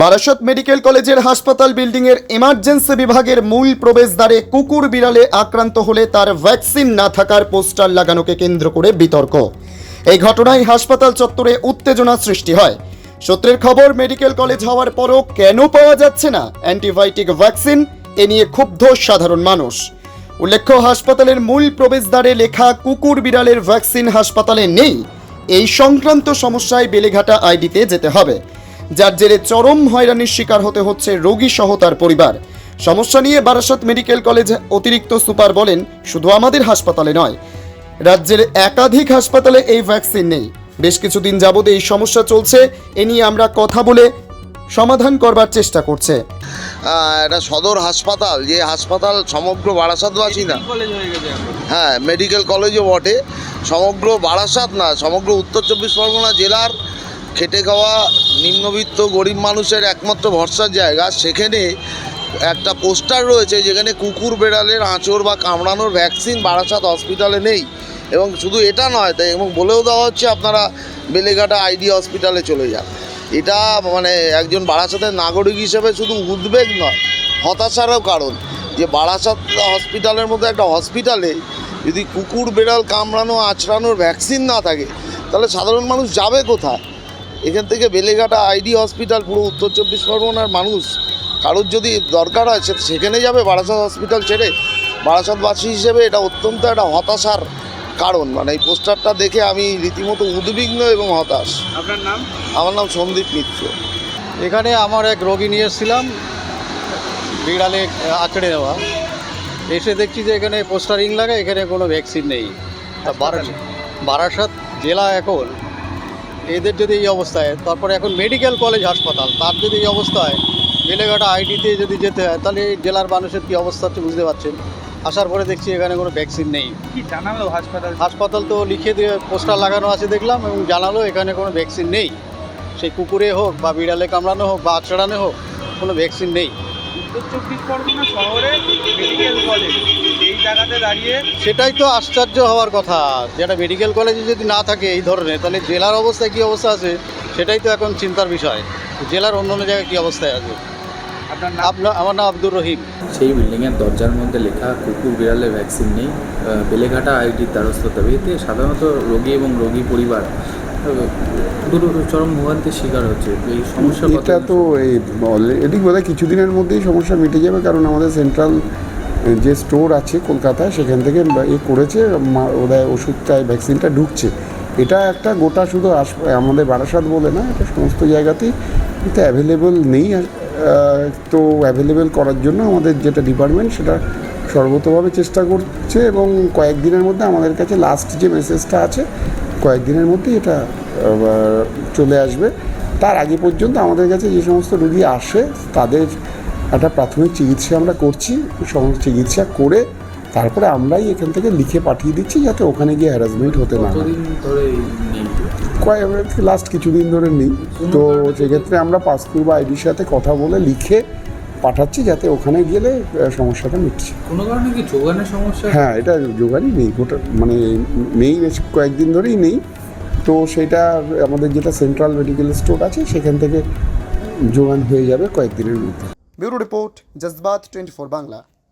Barasat medical কলেজের হাসপাতাল বিল্ডিংয়ের এমার্জেন্সি বিভাগের মূল প্রবেশদ্বারে কুকুর বিড়ালে আক্রান্ত হলে তার ভ্যাকসিন না থাকার পোস্টার লাগানোকে কেন্দ্র করে বিতর্ক। এই ঘটনায় হাসপাতাল চত্বরে উত্তেজনা সৃষ্টি হয়। সূত্রের খবর, মেডিকেল কলেজ হওয়ার পরও কেন পাওয়া যাচ্ছে না অ্যান্টিবায়োটিক ভ্যাকসিন? এ নিয়ে ক্ষুব্ধ সাধারণ মানুষ। উল্লেখ্য, হাসপাতালের মূল প্রবেশদ্বারে লেখা কুকুর বিড়ালের ভ্যাকসিন হাসপাতালে নেই। এই সংক্রান্ত সমস্যায় বেলেঘাটা আইডিতে যেতে হবে। যার জেরে চরম হয়রানির শিকার হতে হচ্ছে রোগী সহ তার পরিবার। সমস্যা নিয়ে বারাসাত মেডিকেল কলেজ অতিরিক্ত সুপার বলেন শুধু আমাদের হাসপাতালে নয় রাজ্যের একাধিক হাসপাতালে এই ভ্যাকসিন নেই। বেশ কিছুদিন যাবৎ এই সমস্যা চলছে এ নিয়ে আমরা কথা বলে সমাধান করবার চেষ্টা করছে। এটা সদর হাসপাতাল যে হাসপাতাল সমগ্র বারাসাতবাসী না। হয়ে হ্যাঁ মেডিকেল কলেজও বটে। সমগ্র বারাসাত না সমগ্র উত্তর চব্বিশ পরগনা জেলার খেটে খাওয়া নিম্নবিত্ত গরিব মানুষের একমাত্র ভরসার জায়গা। সেখানে একটা পোস্টার রয়েছে যেখানে কুকুর বেড়ালের আঁচড় বা কামড়ানোর ভ্যাকসিন বারাসাত হসপিটালে নেই। এবং শুধু এটা নয়, তাই এবং বলেও দেওয়া হচ্ছে আপনারা বেলেঘাটা আইডি হসপিটালে চলে যান। এটা মানে একজন বারাসাতের নাগরিক হিসেবে শুধু উদ্বেগ নয়, হতাশারও কারণ যে বারাসাত হসপিটালের মতো একটা হসপিটালে যদি কুকুর বেড়াল, কামড়ানো, আঁচড়ানোর ভ্যাকসিন না থাকে, তাহলে সাধারণ মানুষ যাবে কোথায়? এখান থেকে বেলেঘাটা আইডি হসপিটাল পুরো উত্তর চব্বিশ পরগনার মানুষ। কারোর যদি দরকার হয় সেখানে যাবে বারাসাত হসপিটাল ছেড়ে। বারাসাতবাসী হিসেবে এটা অত্যন্ত একটা হতাশার কারণ। মানে এই পোস্টারটা দেখে আমি রীতিমতো উদ্বিগ্ন এবং হতাশ। আপনার নাম? আমার নাম সন্দীপ মিত্র। এখানে আমার এক রোগী নিয়ে এসেছিলাম বিড়ালে আঁচড়ে নেওয়া এসে দেখছি যে এখানে পোস্টারিং লাগা এখানে কোনো ভ্যাকসিন নেই। বারাসাত জেলা এখন এদের যদি এই অবস্থায় তারপরে এখন মেডিকেল কলেজ হাসপাতাল তার যদি এই অবস্থায় বেলেঘাটা আইডিতে যদি যেতে হয় তাহলে এই জেলার মানুষের কী অবস্থা হচ্ছে বুঝতে পারছেন? আসার পরে দেখছি এখানে কোনো ভ্যাকসিন নেই। কি জানালো হাসপাতাল? হাসপাতাল তো লিখে দিয়ে পোস্টার লাগানো আছে দেখলাম এবং জানালো এখানে কোনো ভ্যাকসিন নেই। সেই কুকুরে হোক বা বিড়ালে কামড়ানো হোক বা আচড়ানো হোক কোনো ভ্যাকসিন নেই। উত্তর চব্বিশ পরগনা শহরে মেডিকেল কলেজ জায়গাতে দাঁড়িয়ে সেটাই তো আশ্চর্য হওয়ার কথা। যেটা মেডিকেল কলেজে যদি না থাকে এই ধরনের তাহলে জেলার অবস্থায় কী অবস্থা আছে? সেটাই তো এখন চিন্তার বিষয়। জেলার অন্য অন্য জায়গায় কী অবস্থায় আছে? আপনার আমার নাম আব্দুর রহিম। সেই বিল্ডিংয়ের দরজার মধ্যে লেখা কুকুর বিড়ালে ভ্যাকসিন নেই। বেলেঘাটা আইডির দ্বারস্থ তবে। এতে সাধারণত রোগী এবং রোগী পরিবার দুটো চরম ভোগান্তির শিকার হচ্ছে। এই সমস্যা এটা তো এই অলরেডি বোধহয় কিছুদিনের মধ্যেই সমস্যা মিটে যাবে কারণ আমাদের সেন্ট্রাল যে স্টোর আছে কলকাতায়, সেখান থেকে এ করেছে বোধহয় ওষুধটা, ভ্যাকসিনটা ঢুকছে। এটা একটা গোটা শুধু আস- আমাদের বারাসাত বলে না, এটা সমস্ত জায়গাতেই এটা অ্যাভেলেবেল নেই। তো অ্যাভেলেবেল করার জন্য আমাদের যেটা ডিপার্টমেন্ট সেটা সর্বতভাবে চেষ্টা করছে এবং কয়েকদিনের মধ্যে আমাদের কাছে লাস্ট যে মেসেজটা আছে, কয়েকদিনের মধ্যেই এটা চলে আসবে। তার আগে পর্যন্ত আমাদের কাছে যে সমস্ত রুগী আসে, তাদের একটা প্রাথমিক চিকিৎসা আমরা করছি চিকিৎসা করে তারপরে আমরাই এখান থেকে লিখে পাঠিয়ে দিচ্ছি যাতে ওখানে গিয়ে হ্যারাসমেন্ট হতে না কয়েক লাস্ট কিছুদিন ধরে নেই। তো সেক্ষেত্রে আমরা পাসপোর্ট বা আইডির সাথে কথা বলে লিখে পাঠাচ্ছি যাতে ওখানে গেলে সমস্যাটা মিটছে। কোনো কারণে কি যোগানের সমস্যা? হ্যাঁ এটা যোগানই নেই। গোটা মানে নেই বেশ কয়েকদিন ধরেই নেই। তো সেটা আমাদের যেটা সেন্ট্রাল মেডিকেল স্টোর আছে সেখান থেকে জোগান হয়ে যাবে কয়েকদিনের মধ্যে। Bureau report Jazbaat twenty four Bangla.